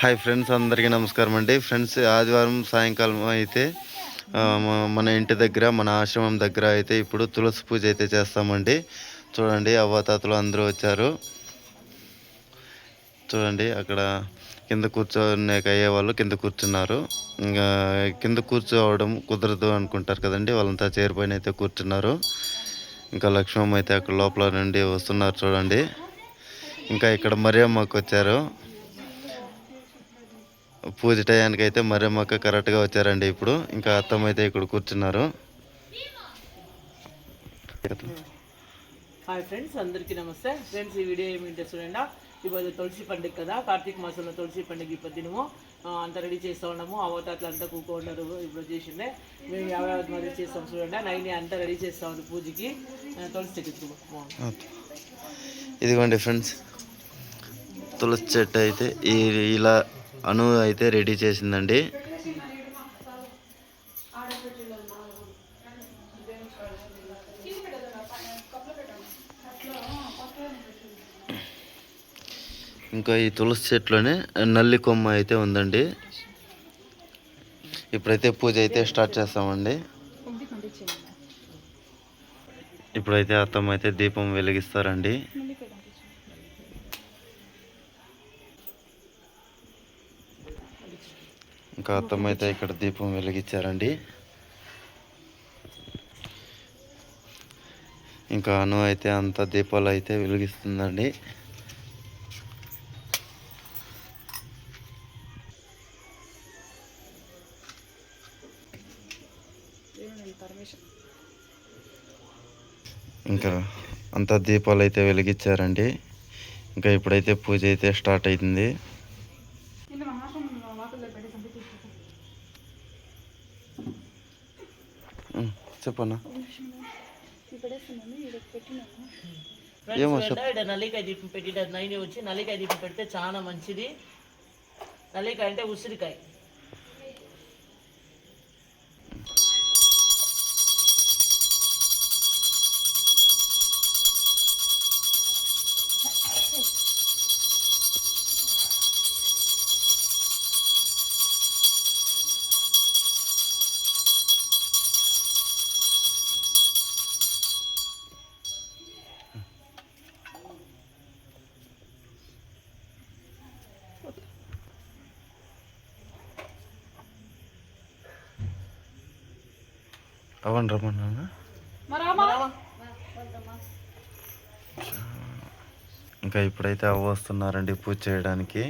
Hi friends అందరికీ నమస్కారం అండి. ఫ్రెండ్స్ ఆదివారం సాయంకాలం అయితే మన ఇంటి దగ్గర మన ఆశ్రమం దగ్గర అయితే ఇప్పుడు తులసి పూజ అయితే చేస్తామండి. చూడండి అవ్వాతాతలు అందరూ వచ్చారు. చూడండి అక్కడ కింద కూర్చోనేక అయ్యే వాళ్ళు కింద కూర్చున్నారు. ఇంకా కింద కూర్చోవడం కుదరదు అనుకుంటారు కదండి వాళ్ళంతా చేరిపోయిన అయితే కూర్చున్నారు. ఇంకా లక్ష్మమ్మ అయితే అక్కడ లోపల నుండి వస్తున్నారు చూడండి. ఇంకా ఇక్కడ మరియమ్మకు వచ్చారు. పూజ టయానికి అయితే మరియమ్మక్క కరెక్ట్గా వచ్చారండి ఇప్పుడు. ఇంకా అత్తమ్మ అయితే ఇక్కడ కూర్చున్నారు. హాయ్ ఫ్రెండ్స్ అందరికీ నమస్తే. ఫ్రెండ్స్ ఈ వీడియో ఏమిటంటే చూడండి ఇవాళ తులసి పండుగ కదా కార్తీక మాసంలో తులసి పండుగ ఇప్పుడు దినము అంతా రెడీ చేస్తూ ఉన్నాము. అవతాతలు అంతా కూకోండారు ఇప్పుడు చేసిండే. మేము యాభై మరి చేస్తాం చూడండి. నైన్ అంతా రెడీ చేస్తా ఉంది పూజకి. తులసి చెట్టు ఇదిగోండి ఫ్రెండ్స్. తులసి చెట్టు అయితే ఇలా అను అయితే రెడీ చేసిందండి. ఇంకా ఈ తులసి చెట్లోనే నల్లి కొమ్మ అయితే ఉందండి. ఇప్పుడైతే పూజ అయితే స్టార్ట్ చేస్తామండి. ఇప్పుడైతే అత్తమ్మ అయితే దీపం వెలిగిస్తారండి. ఇంకా అత్తమ్మ అయితే ఇక్కడ దీపం వెలిగించారండి. ఇంకా అను అయితే అంత దీపాలు అయితే వెలిగిస్తుందండి. ఇంకా అంత దీపాలు అయితే వెలిగించారండి. ఇంకా ఇప్పుడైతే పూజ అయితే స్టార్ట్ అవుతుంది చెప్పన్నా? నల్లికాయ దీపం పెట్టి నైన్ వచ్చి నల్లికాయ దీపం పెడితే చాలా మంచిది. నల్లికాయ అంటే ఉసిరికాయ. అవ్వండి రమ్మన్నా ఇంకా ఇప్పుడైతే అవ్వ వస్తున్నారండి పూజ చేయడానికి.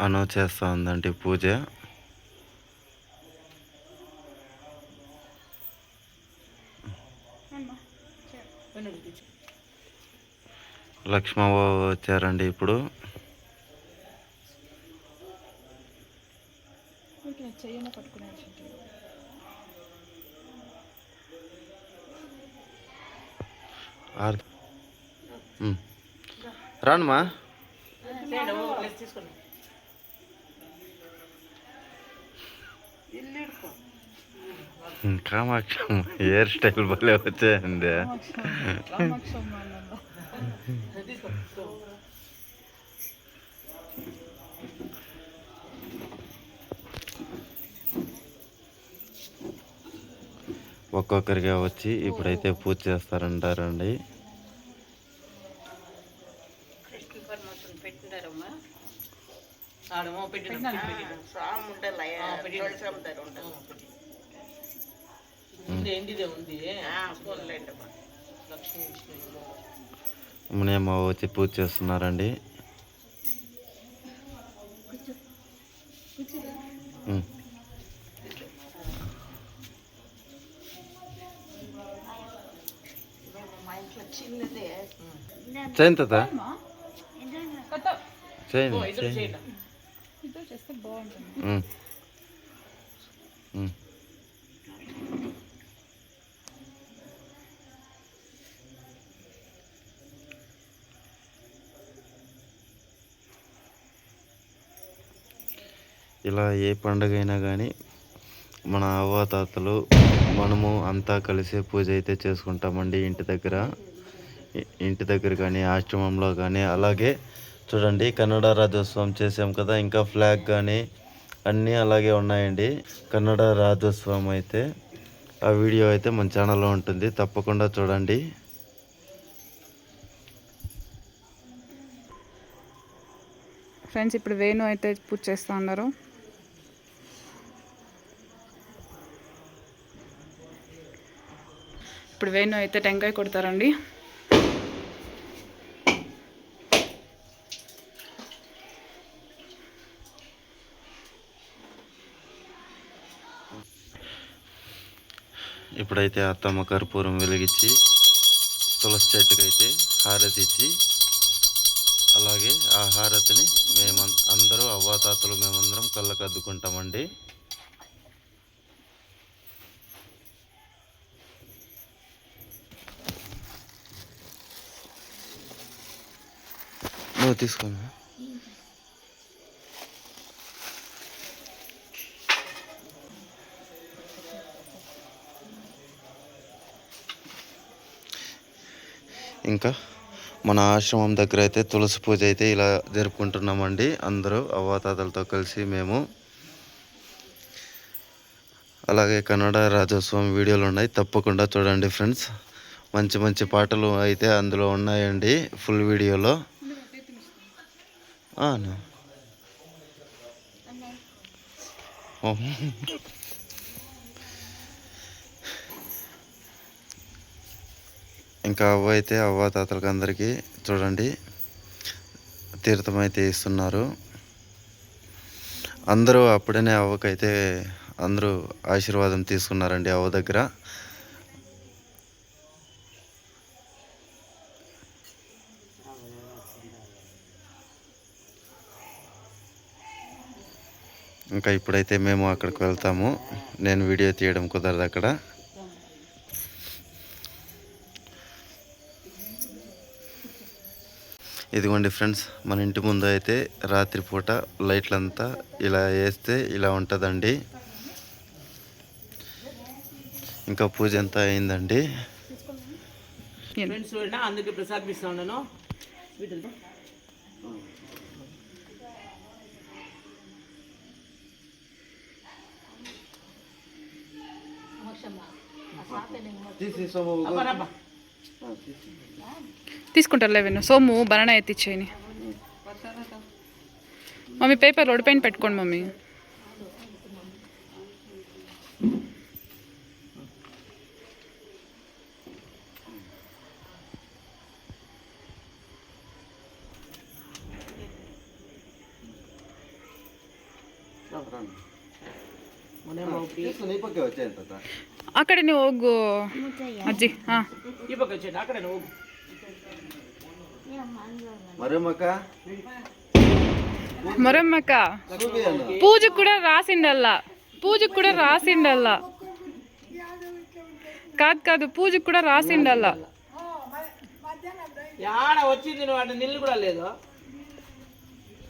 అనౌన్స్ చేస్తూ ఉందండి పూజ లక్ష్మవ్వ వచ్చారండి ఇప్పుడు. రానుమా తీసుకోండి కామాక్షమ్మ హెయిర్ స్టైల్ భలే వచ్చాయండి ఒక్కొక్కరిగా వచ్చి ఇప్పుడైతే పూజ చేస్తారంటారండి ఆడమో మునియమ్మ వచ్చి పూజ చేస్తున్నారండి. చైన్ ఓ, ఇద్దరు చేయండి. ఇలా ఏ పండుగ అయినా కానీ మన అవ్వాతాతలు మనము అంతా కలిసే పూజ అయితే చేసుకుంటామండి ఇంటి దగ్గర. ఇంటి దగ్గర కానీ ఆశ్రమంలో కానీ అలాగే చూడండి కన్నడ రాజ్యోత్సవం చేసాం కదా ఇంకా ఫ్లాగ్ కానీ అన్నీ అలాగే ఉన్నాయండి. కన్నడ రాజ్యోత్సవం అయితే ఆ వీడియో అయితే మన ఛానల్లో ఉంటుంది. తప్పకుండా చూడండి. ఫ్రెండ్స్ ఇప్పుడు వేణు అయితే పూజ చేస్తూ ఉన్నారు. ఇప్పుడు వేణు అయితే టెంకాయ కొడతారండి. ఇప్పుడైతే అత్తమ్మ కర్పూరం వెలిగించి తులసి చెట్టుకైతే హారతి ఇచ్చి అలాగే ఆ హారతిని మేము అందరూ అవ్వాతాతలు మేమందరం కళ్ళకద్దుకుంటామండి. అద్దుకుంటామండి ఇంకా మన ఆశ్రమం దగ్గర అయితే తులసి పూజ అయితే ఇలా జరుపుకుంటున్నామండి. అందరూ అవ్వాతాతలతో కలిసి మేము. అలాగే కన్నడ రాజోత్సవం వీడియోలు ఉన్నాయి. తప్పకుండా చూడండి ఫ్రెండ్స్. మంచి మంచి పాటలు అయితే అందులో ఉన్నాయండి. ఫుల్ వీడియోలో. Ah, ఆ, oh. ఇంకా అవ్వ అయితే అవ్వ తాతలకి అందరికీ చూడండి తీర్థం అయితే ఇస్తున్నారు. అందరూ అప్పుడనే అవ్వకైతే అందరూ ఆశీర్వాదం తీసుకున్నారండి అవ్వ దగ్గర. ఇంకా ఇప్పుడైతే మేము అక్కడికి వెళ్తాము. నేను వీడియో తీయడం కుదరదు అక్కడ. ఇదిగోండి ఫ్రెండ్స్ మన ఇంటి ముందు అయితే రాత్రిపూట లైట్లంతా ఇలా వేస్తే ఇలా ఉంటుందండి. ఇంకా పూజ ఎంత అయిందండి. అందుకే ప్రసాద్ తీసుకుంటారులే విన్ను సోము బనా ఎత్తిచ్చేయని. మమ్మీ పేపర్ ఒడిపోయిన పెట్టుకోండి మమ్మీ. Добрый ಆ ಕಡೆ ನೀವು ಹೋಗು ಅಜ್ಜಿ ಹಾಂ ಈ ಪಕ್ಕ ಚೇಟ್ ಆ ಕಡೆ ಹೋಗು మరేమక్క మొరమ్మక్క పూజకు కూడా రాసిండల్లా పూజకు కూడా రాసిండల్లా కాదు కాదు పూజకు కూడా రాసిండల్లా యాడ వచ్చింది నువ్వు అటు నిల్లు కూడా లేదు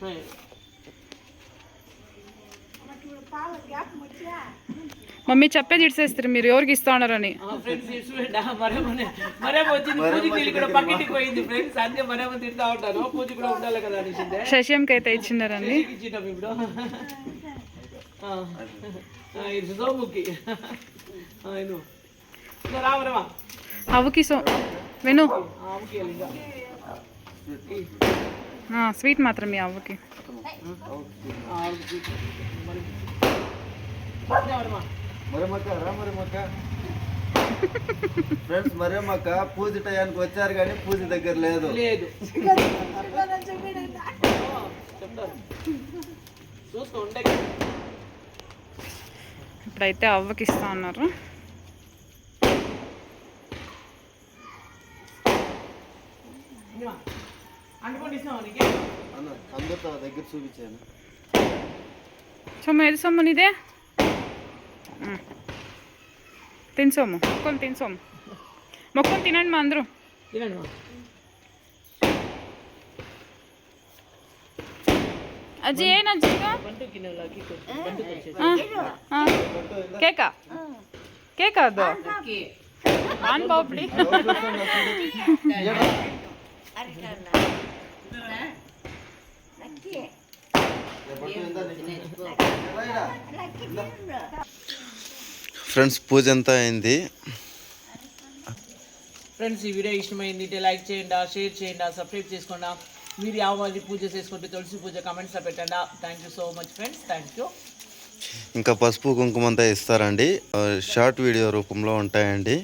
హే. మమ్మీ చెప్పేది ఇడిసేస్తారు మీరు ఎవరికి ఇస్తా ఉన్నారని. శశింకి అయితే ఇచ్చినారండి అవ్వకి సో వెను. స్వీట్ మాత్రం మీ అవ్వకి. ఫ్రెండ్స్ మరేమక్క పూజ టయానికి వచ్చారు కానీ పూజ దగ్గర లేదు. లేదు. ఇప్పుడైతే అవ్వకి ఇస్తా ఉన్నారు. అందరితో దగ్గర చూపించాను. సొమ్ము ఏది సొమ్ము నీదే? తినసొమ్ము మొక్కలు తినసొమ్ము మొక్కలు తినండి మా అందరూ. తినండి అజీ ఏం అజ్జీగా కేకా? కేకా? అదో ఆన్ ఫ్రెండ్స్ పూజ అంతా అయింది? ఫ్రెండ్స్ ఈ వీడియో ఇష్టమైంది లైక్ చేయండి షేర్ చేయండి సబ్స్క్రైబ్ చేసుకోండి. మీరు మంది పూజ చేసుకుంటే తులసి పూజ కమెంట్స్లో పెట్టండి. Thank you so much friends thank you ఇంకా పసుపు కుంకుమ అంతా ఇస్తారండి. షార్ట్ వీడియో రూపంలో ఉంటాయండి.